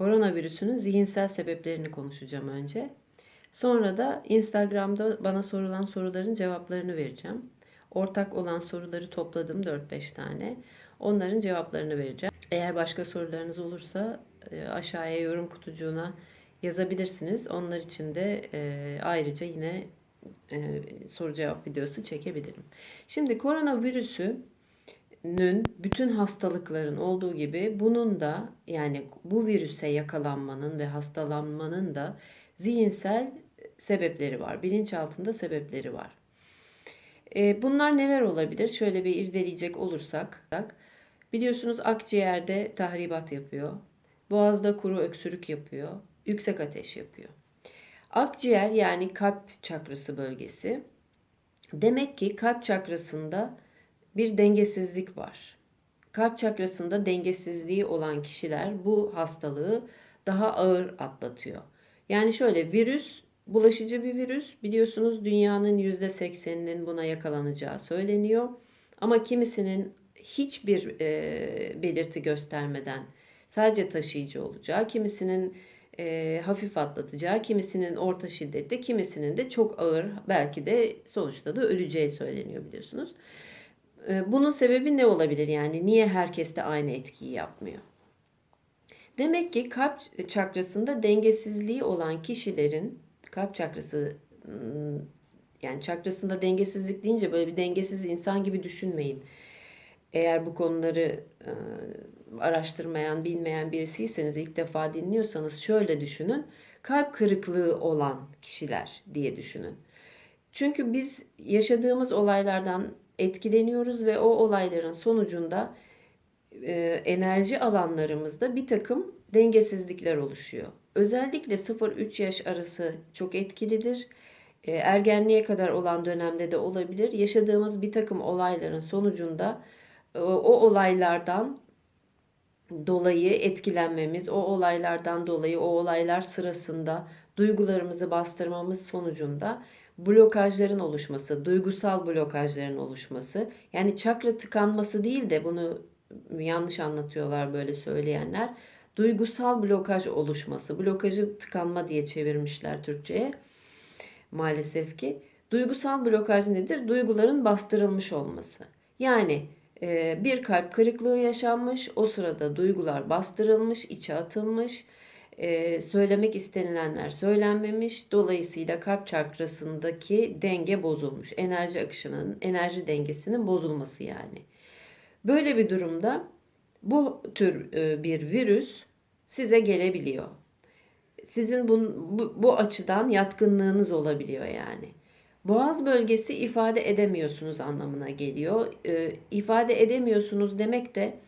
koronavirüsünün zihinsel sebeplerini konuşacağım önce. Sonra da Instagram'da bana sorulan soruların cevaplarını vereceğim. Ortak olan soruları topladım 4-5 tane. Onların cevaplarını vereceğim. Eğer başka sorularınız olursa e, aşağıya yorum kutucuğuna yazabilirsiniz. Onlar için de e, ayrıca yine e, soru cevap videosu çekebilirim. Şimdi koronavirüsünün bütün hastalıkların olduğu gibi bunun da yani bu virüse yakalanmanın ve hastalanmanın da zihinsel sebepleri var. Bilinçaltında sebepleri var. E, bunlar neler olabilir? Şöyle bir irdeleyecek olursak biliyorsunuz akciğerde tahribat yapıyor. Boğazda kuru öksürük yapıyor. Yüksek ateş yapıyor. Akciğer yani kalp çakrası bölgesi. Demek ki kalp çakrasında bir dengesizlik var. Kalp çakrasında dengesizliği olan kişiler bu hastalığı daha ağır atlatıyor. Yani şöyle virüs bulaşıcı bir virüs. Biliyorsunuz dünyanın %80'inin buna yakalanacağı söyleniyor. Ama kimisinin hiçbir e, belirti göstermeden sadece taşıyıcı olacağı, kimisinin e, hafif atlatacağı, kimisinin orta şiddette, kimisinin de çok ağır belki de sonuçta da öleceği söyleniyor biliyorsunuz. E, bunun sebebi ne olabilir yani niye herkes de aynı etkiyi yapmıyor? Demek ki kalp çakrasında dengesizliği olan kişilerin kalp çakrası yani çakrasında dengesizlik deyince böyle bir dengesiz insan gibi düşünmeyin. Eğer bu konuları e, araştırmayan, bilmeyen birisiyseniz ilk defa dinliyorsanız şöyle düşünün. Kalp kırıklığı olan kişiler diye düşünün. Çünkü biz yaşadığımız olaylardan etkileniyoruz ve o olayların sonucunda e, enerji alanlarımızda bir takım dengesizlikler oluşuyor. Özellikle 0-3 yaş arası çok etkilidir. E, ergenliğe kadar olan dönemde de olabilir. Yaşadığımız bir takım olayların sonucunda e, o olaylardan dolayı etkilenmemiz, o olaylardan dolayı o olaylar sırasında duygularımızı bastırmamız sonucunda blokajların oluşması, duygusal blokajların oluşması. Yani çakra tıkanması değil de bunu yanlış anlatıyorlar böyle söyleyenler. Duygusal blokaj oluşması, blokajı tıkanma diye çevirmişler Türkçe'ye. Maalesef ki. Duygusal blokaj nedir? Duyguların bastırılmış olması. Yani ee, bir kalp kırıklığı yaşanmış. O sırada duygular bastırılmış, içe atılmış. Ee, söylemek istenilenler söylenmemiş. Dolayısıyla kalp çakrasındaki denge bozulmuş. Enerji akışının, enerji dengesinin bozulması yani. Böyle bir durumda bu tür e, bir virüs size gelebiliyor. Sizin bu, bu, bu açıdan yatkınlığınız olabiliyor yani. Boğaz bölgesi ifade edemiyorsunuz anlamına geliyor. E, ifade edemiyorsunuz demek de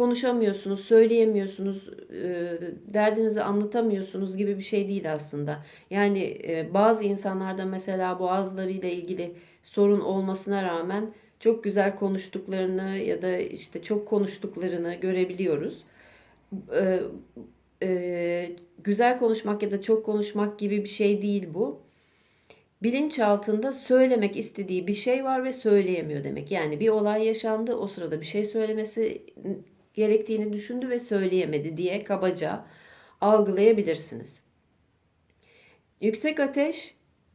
konuşamıyorsunuz, söyleyemiyorsunuz, e, derdinizi anlatamıyorsunuz gibi bir şey değil aslında. Yani e, bazı insanlarda mesela boğazlarıyla ilgili sorun olmasına rağmen çok güzel konuştuklarını ya da işte çok konuştuklarını görebiliyoruz. E, güzel konuşmak ya da çok konuşmak gibi bir şey değil bu bilinçaltında söylemek istediği bir şey var ve söyleyemiyor demek. Yani bir olay yaşandı, o sırada bir şey söylemesi gerektiğini düşündü ve söyleyemedi diye kabaca algılayabilirsiniz. Yüksek ateş,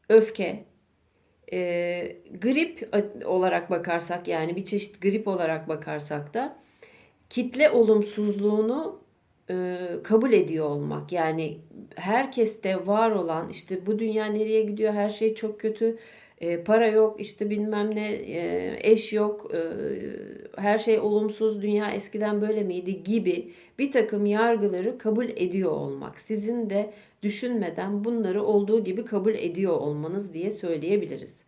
öfke, e, grip olarak bakarsak yani bir çeşit grip olarak bakarsak da kitle olumsuzluğunu e, kabul ediyor olmak. Yani herkeste var olan işte bu dünya nereye gidiyor her şey çok kötü e, para yok işte bilmem ne e, eş yok e, her şey olumsuz dünya eskiden böyle miydi gibi bir takım yargıları kabul ediyor olmak. Sizin de düşünmeden bunları olduğu gibi kabul ediyor olmanız diye söyleyebiliriz.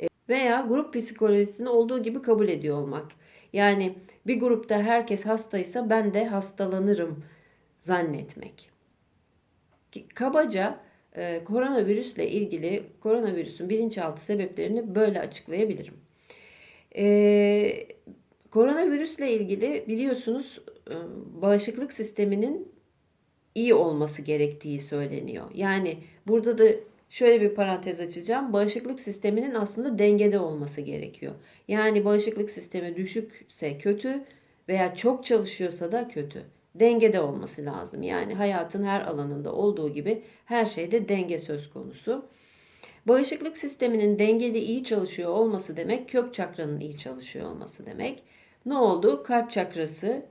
E, veya grup psikolojisini olduğu gibi kabul ediyor olmak. Yani bir grupta herkes hastaysa ben de hastalanırım zannetmek. Kabaca e, koronavirüsle ilgili koronavirüsün bilinçaltı sebeplerini böyle açıklayabilirim. E, koronavirüsle ilgili biliyorsunuz e, bağışıklık sisteminin iyi olması gerektiği söyleniyor. Yani burada da şöyle bir parantez açacağım. Bağışıklık sisteminin aslında dengede olması gerekiyor. Yani bağışıklık sistemi düşükse kötü veya çok çalışıyorsa da kötü. Dengede olması lazım. Yani hayatın her alanında olduğu gibi her şeyde denge söz konusu. Bağışıklık sisteminin dengeli iyi çalışıyor olması demek kök çakranın iyi çalışıyor olması demek. Ne oldu? Kalp çakrası,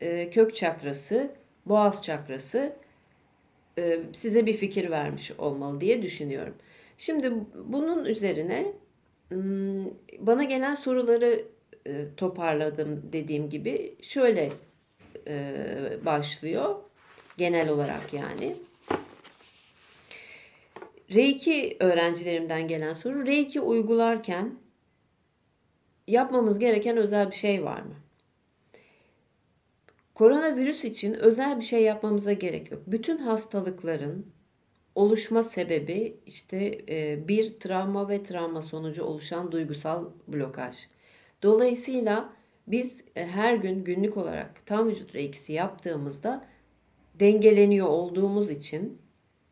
e, kök çakrası, boğaz çakrası e, size bir fikir vermiş olmalı diye düşünüyorum. Şimdi bunun üzerine hmm, bana gelen soruları e, toparladım dediğim gibi şöyle başlıyor genel olarak yani. Reiki öğrencilerimden gelen soru. Reiki uygularken yapmamız gereken özel bir şey var mı? Koronavirüs için özel bir şey yapmamıza gerek yok. Bütün hastalıkların oluşma sebebi işte e, bir travma ve travma sonucu oluşan duygusal blokaj. Dolayısıyla biz e, her gün günlük olarak tam vücut reikisi yaptığımızda dengeleniyor olduğumuz için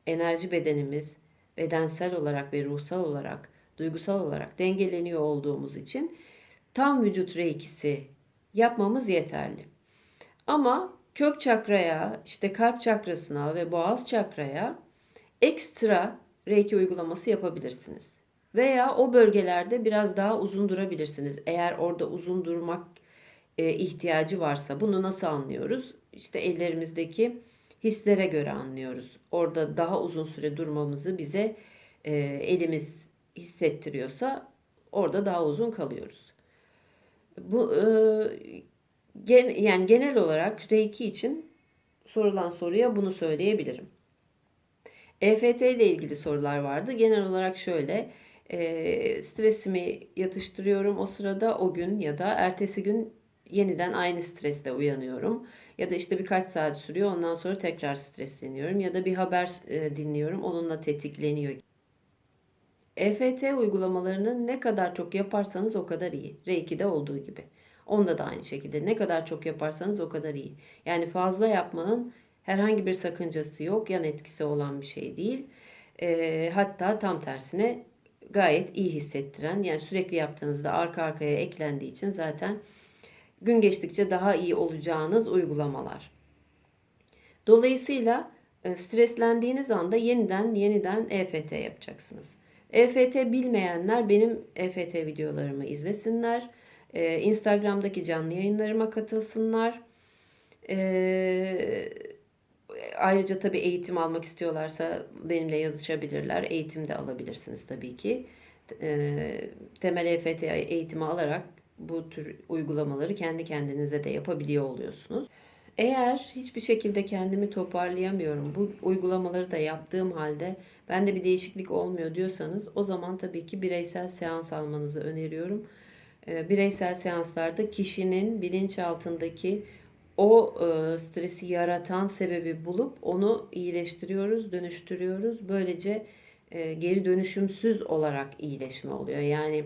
enerji bedenimiz bedensel olarak ve ruhsal olarak, duygusal olarak dengeleniyor olduğumuz için tam vücut reikisi yapmamız yeterli. Ama kök çakraya, işte kalp çakrasına ve boğaz çakraya ekstra reiki uygulaması yapabilirsiniz. Veya o bölgelerde biraz daha uzun durabilirsiniz. Eğer orada uzun durmak e, ihtiyacı varsa bunu nasıl anlıyoruz? İşte ellerimizdeki hislere göre anlıyoruz. Orada daha uzun süre durmamızı bize e, elimiz hissettiriyorsa orada daha uzun kalıyoruz. Bu e, yani genel olarak Reiki için sorulan soruya bunu söyleyebilirim. EFT ile ilgili sorular vardı. Genel olarak şöyle e, stresimi yatıştırıyorum o sırada o gün ya da ertesi gün yeniden aynı stresle uyanıyorum. Ya da işte birkaç saat sürüyor ondan sonra tekrar stresleniyorum. Ya da bir haber e, dinliyorum onunla tetikleniyor. EFT uygulamalarını ne kadar çok yaparsanız o kadar iyi. Reiki'de olduğu gibi. Onda da aynı şekilde ne kadar çok yaparsanız o kadar iyi. Yani fazla yapmanın herhangi bir sakıncası yok. Yan etkisi olan bir şey değil. E, hatta tam tersine gayet iyi hissettiren yani sürekli yaptığınızda arka arkaya eklendiği için zaten gün geçtikçe daha iyi olacağınız uygulamalar. Dolayısıyla e, streslendiğiniz anda yeniden yeniden EFT yapacaksınız. EFT bilmeyenler benim EFT videolarımı izlesinler. E, Instagram'daki canlı yayınlarıma katılsınlar. E, ayrıca tabii eğitim almak istiyorlarsa benimle yazışabilirler. Eğitim de alabilirsiniz tabii ki. Temel EFT eğitimi alarak bu tür uygulamaları kendi kendinize de yapabiliyor oluyorsunuz. Eğer hiçbir şekilde kendimi toparlayamıyorum, bu uygulamaları da yaptığım halde bende bir değişiklik olmuyor diyorsanız o zaman tabii ki bireysel seans almanızı öneriyorum. Bireysel seanslarda kişinin bilinçaltındaki o e, stresi yaratan sebebi bulup onu iyileştiriyoruz, dönüştürüyoruz. Böylece e, geri dönüşümsüz olarak iyileşme oluyor. Yani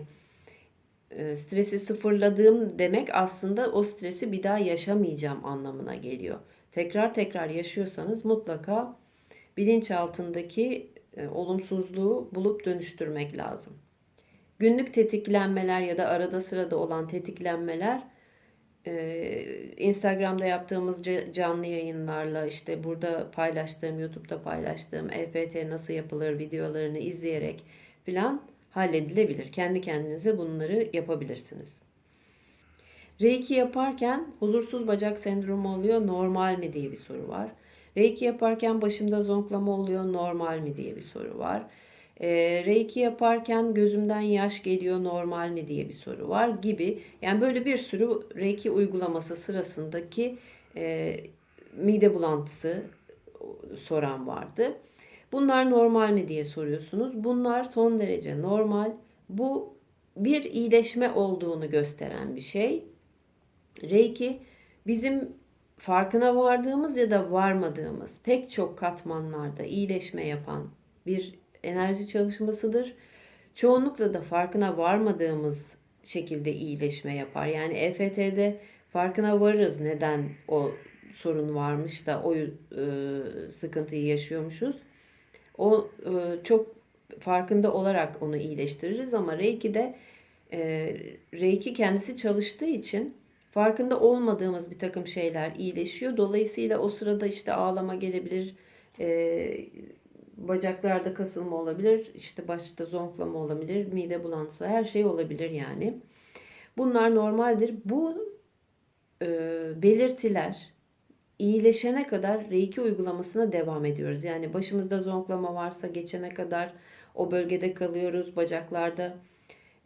e, stresi sıfırladığım demek aslında o stresi bir daha yaşamayacağım anlamına geliyor. Tekrar tekrar yaşıyorsanız mutlaka bilinçaltındaki e, olumsuzluğu bulup dönüştürmek lazım. Günlük tetiklenmeler ya da arada sırada olan tetiklenmeler e, Instagram'da yaptığımız canlı yayınlarla işte burada paylaştığım, YouTube'da paylaştığım EFT nasıl yapılır videolarını izleyerek filan halledilebilir. Kendi kendinize bunları yapabilirsiniz. Reiki yaparken huzursuz bacak sendromu oluyor normal mi diye bir soru var. Reiki yaparken başımda zonklama oluyor normal mi diye bir soru var. E, Reiki yaparken gözümden yaş geliyor normal mi diye bir soru var gibi. Yani böyle bir sürü Reiki uygulaması sırasındaki e, mide bulantısı soran vardı. Bunlar normal mi diye soruyorsunuz. Bunlar son derece normal. Bu bir iyileşme olduğunu gösteren bir şey. Reiki bizim farkına vardığımız ya da varmadığımız pek çok katmanlarda iyileşme yapan bir enerji çalışmasıdır. Çoğunlukla da farkına varmadığımız şekilde iyileşme yapar. Yani EFT'de farkına varırız neden o sorun varmış da o e, sıkıntıyı yaşıyormuşuz. O e, çok farkında olarak onu iyileştiririz ama Reiki'de e, Reiki kendisi çalıştığı için farkında olmadığımız bir takım şeyler iyileşiyor. Dolayısıyla o sırada işte ağlama gelebilir, e, bacaklarda kasılma olabilir, işte başta zonklama olabilir, mide bulantısı, her şey olabilir yani. Bunlar normaldir. Bu e, belirtiler iyileşene kadar Reiki uygulamasına devam ediyoruz. Yani başımızda zonklama varsa geçene kadar o bölgede kalıyoruz. Bacaklarda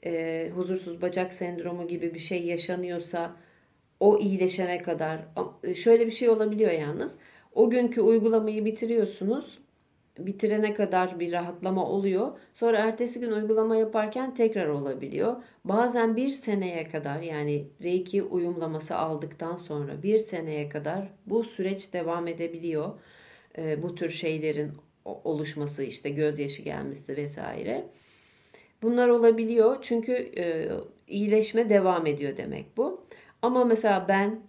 e, huzursuz bacak sendromu gibi bir şey yaşanıyorsa o iyileşene kadar şöyle bir şey olabiliyor yalnız. O günkü uygulamayı bitiriyorsunuz bitirene kadar bir rahatlama oluyor. Sonra ertesi gün uygulama yaparken tekrar olabiliyor. Bazen bir seneye kadar yani Reiki uyumlaması aldıktan sonra bir seneye kadar bu süreç devam edebiliyor. Ee, bu tür şeylerin oluşması işte gözyaşı gelmesi vesaire. Bunlar olabiliyor çünkü e, iyileşme devam ediyor demek bu. Ama mesela ben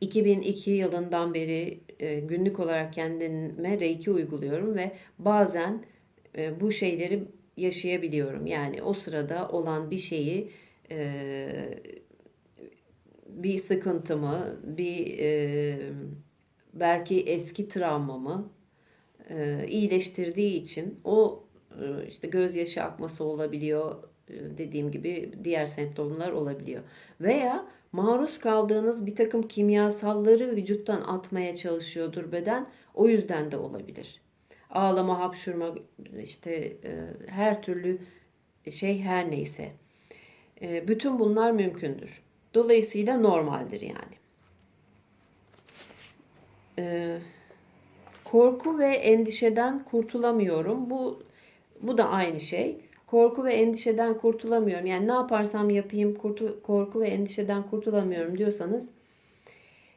2002 yılından beri e, günlük olarak kendime reiki uyguluyorum ve bazen e, bu şeyleri yaşayabiliyorum. Yani o sırada olan bir şeyi e, bir sıkıntımı, bir belki eski travmamı iyileştirdiği için o e, işte gözyaşı akması olabiliyor, dediğim gibi diğer semptomlar olabiliyor. Veya maruz kaldığınız bir takım kimyasalları vücuttan atmaya çalışıyordur beden. O yüzden de olabilir. Ağlama, hapşurma, işte e, her türlü şey her neyse. E, bütün bunlar mümkündür. Dolayısıyla normaldir yani. E, korku ve endişeden kurtulamıyorum. Bu bu da aynı şey korku ve endişeden kurtulamıyorum. Yani ne yaparsam yapayım kurtu, korku ve endişeden kurtulamıyorum diyorsanız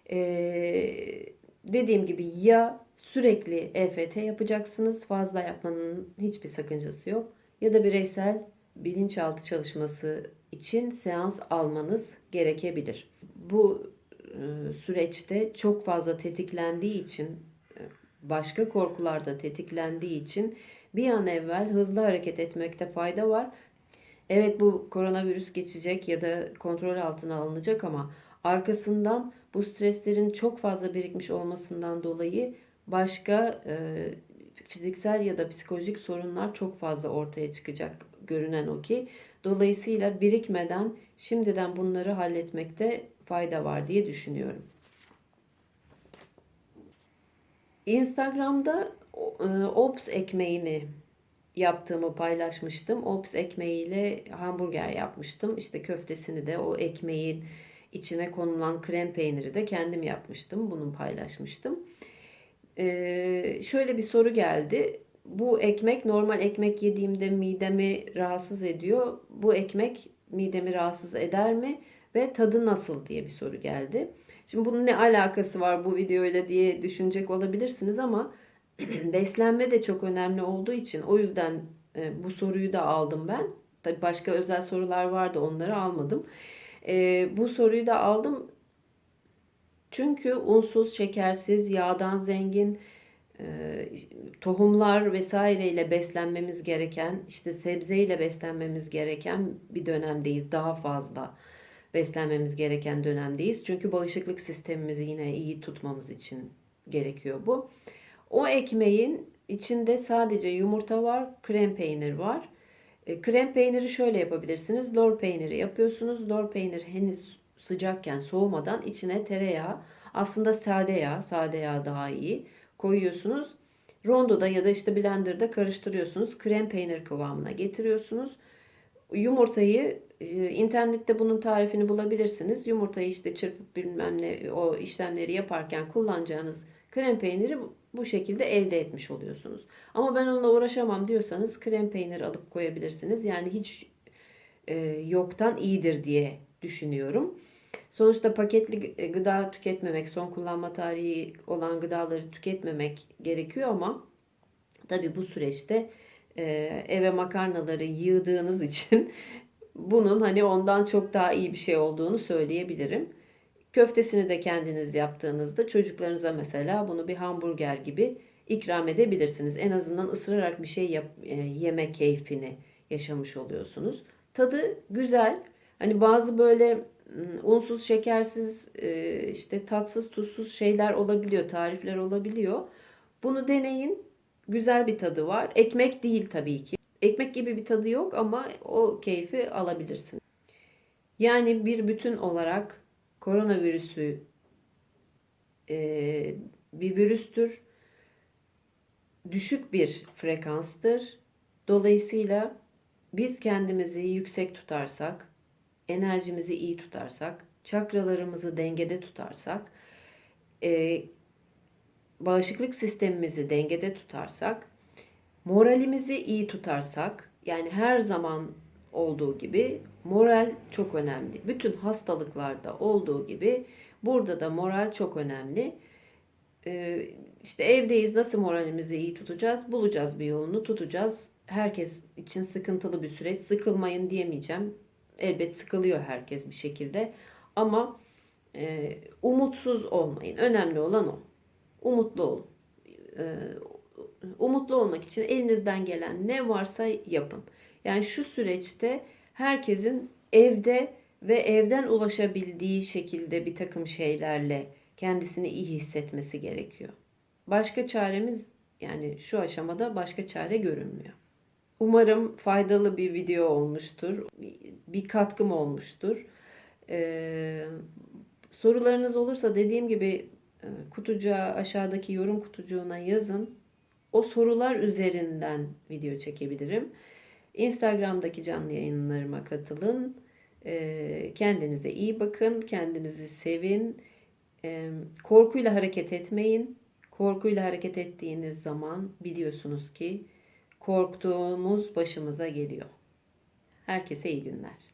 ee, dediğim gibi ya sürekli EFT yapacaksınız fazla yapmanın hiçbir sakıncası yok ya da bireysel bilinçaltı çalışması için seans almanız gerekebilir. Bu e, süreçte çok fazla tetiklendiği için başka korkular da tetiklendiği için bir an evvel hızlı hareket etmekte fayda var. Evet bu koronavirüs geçecek ya da kontrol altına alınacak ama arkasından bu streslerin çok fazla birikmiş olmasından dolayı başka e, fiziksel ya da psikolojik sorunlar çok fazla ortaya çıkacak görünen o ki. Dolayısıyla birikmeden şimdiden bunları halletmekte fayda var diye düşünüyorum. Instagram'da e, Ops ekmeğini yaptığımı paylaşmıştım. Ops ekmeğiyle hamburger yapmıştım. İşte köftesini de o ekmeğin içine konulan krem peyniri de kendim yapmıştım. Bunu paylaşmıştım. Ee, şöyle bir soru geldi. Bu ekmek normal ekmek yediğimde midemi rahatsız ediyor. Bu ekmek midemi rahatsız eder mi? Ve tadı nasıl diye bir soru geldi. Şimdi bunun ne alakası var bu videoyla diye düşünecek olabilirsiniz ama beslenme de çok önemli olduğu için o yüzden e, bu soruyu da aldım ben. Tabi başka özel sorular vardı onları almadım. E, bu soruyu da aldım. Çünkü unsuz, şekersiz, yağdan zengin, e, tohumlar vesaireyle beslenmemiz gereken, işte sebzeyle beslenmemiz gereken bir dönemdeyiz. Daha fazla beslenmemiz gereken dönemdeyiz. Çünkü bağışıklık sistemimizi yine iyi tutmamız için gerekiyor bu. O ekmeğin içinde sadece yumurta var, krem peynir var. E, krem peyniri şöyle yapabilirsiniz. Lor peyniri yapıyorsunuz. Lor peynir henüz sıcakken soğumadan içine tereyağı, aslında sade yağ, sade yağ daha iyi koyuyorsunuz. Rondoda ya da işte blenderda karıştırıyorsunuz. Krem peynir kıvamına getiriyorsunuz. Yumurtayı e, internette bunun tarifini bulabilirsiniz. Yumurtayı işte çırpıp bilmem ne o işlemleri yaparken kullanacağınız krem peyniri bu şekilde elde etmiş oluyorsunuz. Ama ben onunla uğraşamam diyorsanız krem peynir alıp koyabilirsiniz. Yani hiç e, yoktan iyidir diye düşünüyorum. Sonuçta paketli gıda tüketmemek, son kullanma tarihi olan gıdaları tüketmemek gerekiyor ama tabi bu süreçte e, eve makarnaları yığdığınız için bunun hani ondan çok daha iyi bir şey olduğunu söyleyebilirim. Köftesini de kendiniz yaptığınızda çocuklarınıza mesela bunu bir hamburger gibi ikram edebilirsiniz. En azından ısırarak bir şey yap, e, yeme keyfini yaşamış oluyorsunuz. Tadı güzel. Hani bazı böyle unsuz, şekersiz, e, işte tatsız, tuzsuz şeyler olabiliyor, tarifler olabiliyor. Bunu deneyin. Güzel bir tadı var. Ekmek değil tabii ki. Ekmek gibi bir tadı yok ama o keyfi alabilirsin. Yani bir bütün olarak koronavirüsü e, bir virüstür. Düşük bir frekanstır. Dolayısıyla biz kendimizi yüksek tutarsak, enerjimizi iyi tutarsak, çakralarımızı dengede tutarsak, e, bağışıklık sistemimizi dengede tutarsak, moralimizi iyi tutarsak, yani her zaman olduğu gibi moral çok önemli. Bütün hastalıklarda olduğu gibi burada da moral çok önemli. Ee, işte evdeyiz nasıl moralimizi iyi tutacağız? Bulacağız bir yolunu tutacağız. Herkes için sıkıntılı bir süreç. Sıkılmayın diyemeyeceğim. Elbet sıkılıyor herkes bir şekilde. Ama e, umutsuz olmayın. Önemli olan o. Umutlu olun. Ee, umutlu olmak için elinizden gelen ne varsa yapın. Yani şu süreçte herkesin evde ve evden ulaşabildiği şekilde bir takım şeylerle kendisini iyi hissetmesi gerekiyor. Başka çaremiz yani şu aşamada başka çare görünmüyor. Umarım faydalı bir video olmuştur. Bir katkım olmuştur. Ee, sorularınız olursa dediğim gibi e, kutucuğa aşağıdaki yorum kutucuğuna yazın. O sorular üzerinden video çekebilirim. Instagram'daki canlı yayınlarıma katılın. Ee, kendinize iyi bakın. Kendinizi sevin. Ee, korkuyla hareket etmeyin. Korkuyla hareket ettiğiniz zaman biliyorsunuz ki korktuğumuz başımıza geliyor. Herkese iyi günler.